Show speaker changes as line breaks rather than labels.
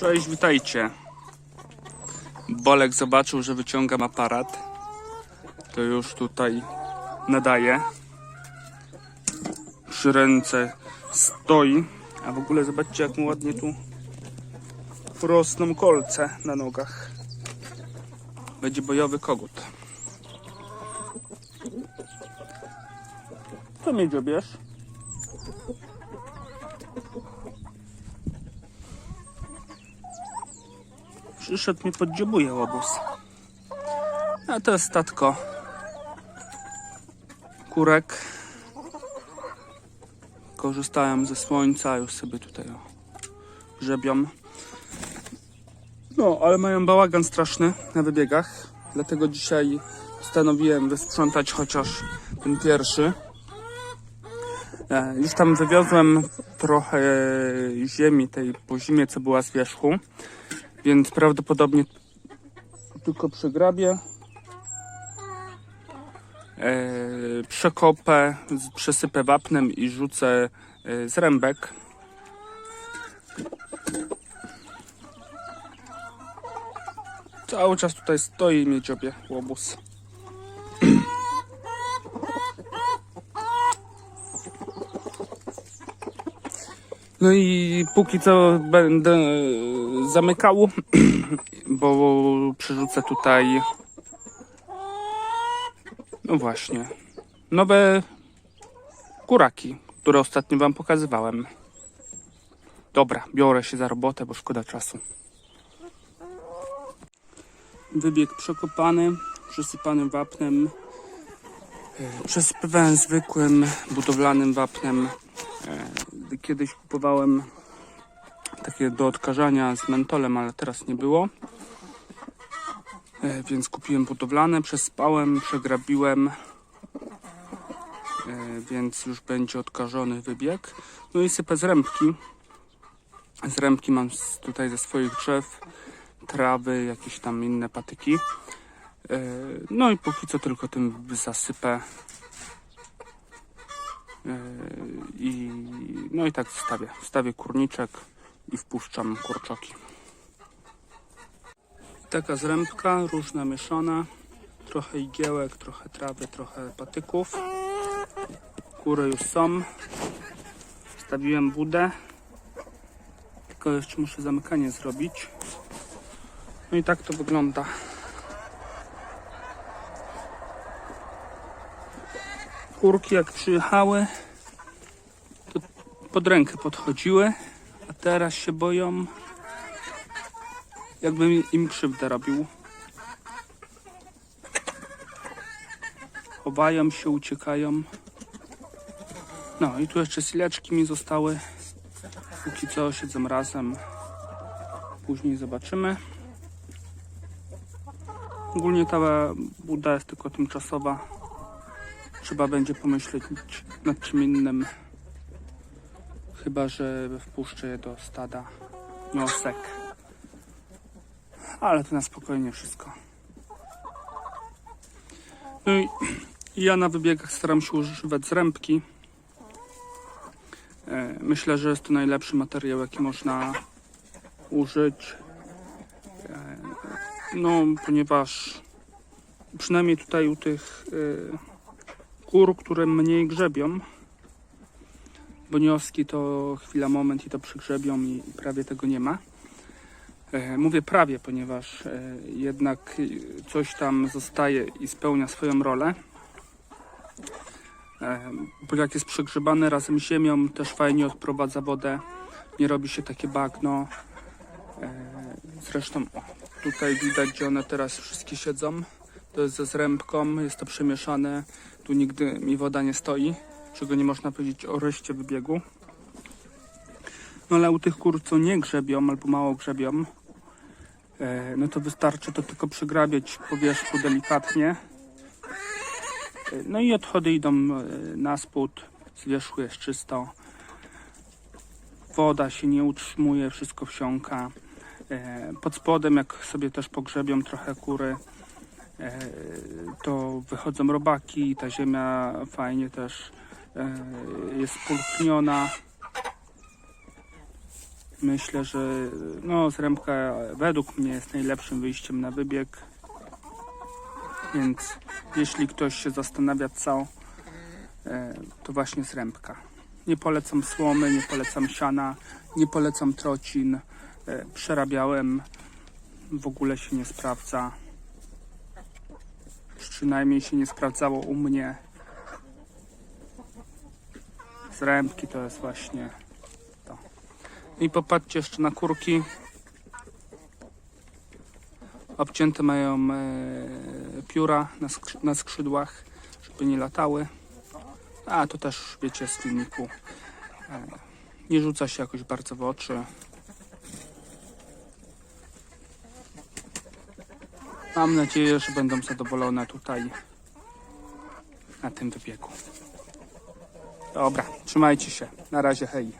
Cześć, witajcie. Bolek zobaczył, że wyciągam aparat. To już tutaj nadaje. Przy ręce stoi. A w ogóle zobaczcie, jak mu ładnie tu rosną kolce na nogach. Będzie bojowy kogut. Co mnie dziobiesz? Przyszedł mi podziobuje łobuz. A to jest statko kurek. Korzystałem ze słońca, już sobie tutaj grzebią. No, ale mają bałagan straszny na wybiegach. Dlatego dzisiaj postanowiłem wysprzątać chociaż ten pierwszy. E, Już tam wywiozłem trochę ziemi tej po zimie, co była z wierzchu więc prawdopodobnie tylko przegrabię. E, przekopę, przesypę wapnem i rzucę e, z rębek. Cały czas tutaj stoi miedziobie łobuz. No i póki co będę e, zamykał, bo przerzucę tutaj. No właśnie. Nowe kuraki, które ostatnio Wam pokazywałem. Dobra, biorę się za robotę, bo szkoda czasu. Wybieg przekopany, przysypany wapnem. E, Przesypywałem zwykłym budowlanym wapnem. Kiedyś kupowałem takie do odkażania z mentolem, ale teraz nie było. E, Więc kupiłem budowlane, przespałem, przegrabiłem. E, Więc już będzie odkażony wybieg. No i sypę z rębki. Z rębki mam tutaj ze swoich drzew, trawy, jakieś tam inne patyki. E, No i póki co tylko tym zasypę. I, no i tak wstawię. Wstawię kurniczek i wpuszczam kurczoki. Taka zrębka, różna mieszana. Trochę igiełek, trochę trawy, trochę patyków. Kury już są. Wstawiłem budę. Tylko jeszcze muszę zamykanie zrobić. No i tak to wygląda. Kurki jak przyjechały, pod rękę podchodziły, a teraz się boją, jakbym im krzywdę robił. Chowają się, uciekają. No i tu jeszcze sileczki mi zostały. Póki co siedzą razem. Później zobaczymy. Ogólnie ta buda jest tylko tymczasowa. Trzeba będzie pomyśleć nad czym innym. Chyba, że wpuszczę je do stada niosek. Ale to na spokojnie wszystko. No i ja na wybiegach staram się używać zrębki. E, Myślę, że jest to najlepszy materiał, jaki można użyć. E, No, ponieważ przynajmniej tutaj u tych e, kur, które mniej grzebią, bo nioski to chwila, moment i to przygrzebią i prawie tego nie ma. E, Mówię prawie, ponieważ e, jednak coś tam zostaje i spełnia swoją rolę. E, Bo jak jest przegrzebany razem z ziemią, też fajnie odprowadza wodę, nie robi się takie bagno. Zresztą tutaj widać, gdzie one teraz wszystkie siedzą. To jest ze zrębką, jest to przemieszane. Tu nigdy mi woda nie stoi, czego nie można powiedzieć o reszcie wybiegu. No ale u tych kur, co nie grzebią albo mało grzebią, e, no to wystarczy to tylko przygrabiać po wierzchu delikatnie. E, No i odchody idą e, na spód, z wierzchu jest czysto. Woda się nie utrzymuje, wszystko wsiąka. Pod spodem, jak sobie też pogrzebią trochę kury, to wychodzą robaki, ta ziemia fajnie też jest pulchniona. Myślę, że no, zrębka według mnie jest najlepszym wyjściem na wybieg. Więc jeśli ktoś się zastanawia co, e, to właśnie zrębka. Nie polecam słomy, nie polecam siana, nie polecam trocin. E, Przerabiałem, w ogóle się nie sprawdza. Przynajmniej się nie sprawdzało u mnie. Zrębki to jest właśnie to. I popatrzcie jeszcze na kurki. Obcięte mają e, pióra na skrzydłach, żeby nie latały. A to też wiecie z filmiku. E, nie rzuca się jakoś bardzo w oczy. Mam nadzieję, że będą zadowolone tutaj na tym wybiegu. Dobra, trzymajcie się. Na razie, hej.